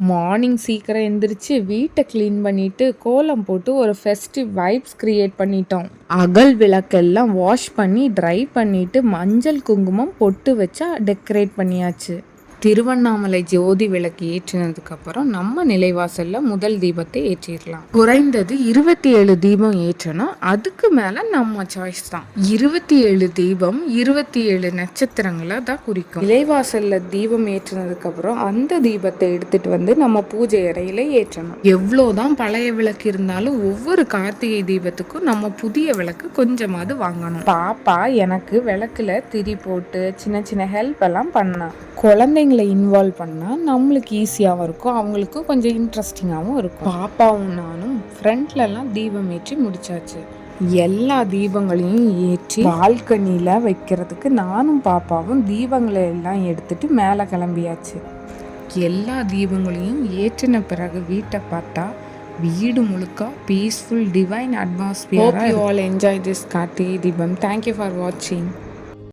Morning சீக்கிரம் எந்திரிச்சு வீட்டை க்ளீன் பண்ணிட்டு கோலம் போட்டு ஒரு ஃபெஸ்டிவ் வைப்ஸ் க்ரியேட் பண்ணிட்டோம். அகல் விளக்கெல்லாம் வாஷ் பண்ணி ட்ரை பண்ணிட்டு மஞ்சள் குங்குமம் பொட்டு வச்சா டெக்கரேட் பண்ணியாச்சு. திருவண்ணாமலை ஜோதி விளக்கு ஏற்றினதுக்கப்புறம் நம்ம நிலைவாசலில் முதல் தீபத்தை ஏற்றிடலாம். குறைந்தது இருபத்தி ஏழு தீபம் ஏற்றணும். அதுக்கு மேலே நம்ம சாய்ஸ் தான். இருபத்தி ஏழு தீபம் இருபத்தி ஏழு நட்சத்திரங்களை தான் குறிக்கும். நிலைவாசலில் தீபம் ஏற்றினதுக்கப்புறம் அந்த தீபத்தை எடுத்துட்டு வந்து நம்ம பூஜை அறையில் ஏற்றணும். எவ்வளோதான் பழைய விளக்கு இருந்தாலும் ஒவ்வொரு கார்த்திகை தீபத்துக்கும் நம்ம புதிய விளக்கு கொஞ்சமாவது வாங்கணும். பாப்பா எனக்கு விளக்குல திரி போட்டு சின்ன சின்ன ஹெல்ப் எல்லாம் பண்ணான் குழந்தைங்க குழந்தைங்களை இன்வால்வ் பண்ணால் நம்மளுக்கு ஈஸியாகவும் இருக்கும். அவங்களுக்கும் கொஞ்சம் இன்ட்ரெஸ்டிங்காகவும் இருக்கும். பாப்பாவும் நானும் ஃப்ரண்ட்லலாம் தீபம் ஏற்றி முடிச்சாச்சு. எல்லா தீபங்களையும் ஏற்றி பால்கனியில் வைக்கிறதுக்கு நானும் பாப்பாவும் தீபங்களை எல்லாம் எடுத்துட்டு மேலே கிளம்பியாச்சு. எல்லா தீபங்களையும் ஏற்றின பிறகு வீட்டை பார்த்தா வீடு முழுக்க peaceful divine atmosphere all enjoy this Karthigai Deepam thank you for வாட்சிங்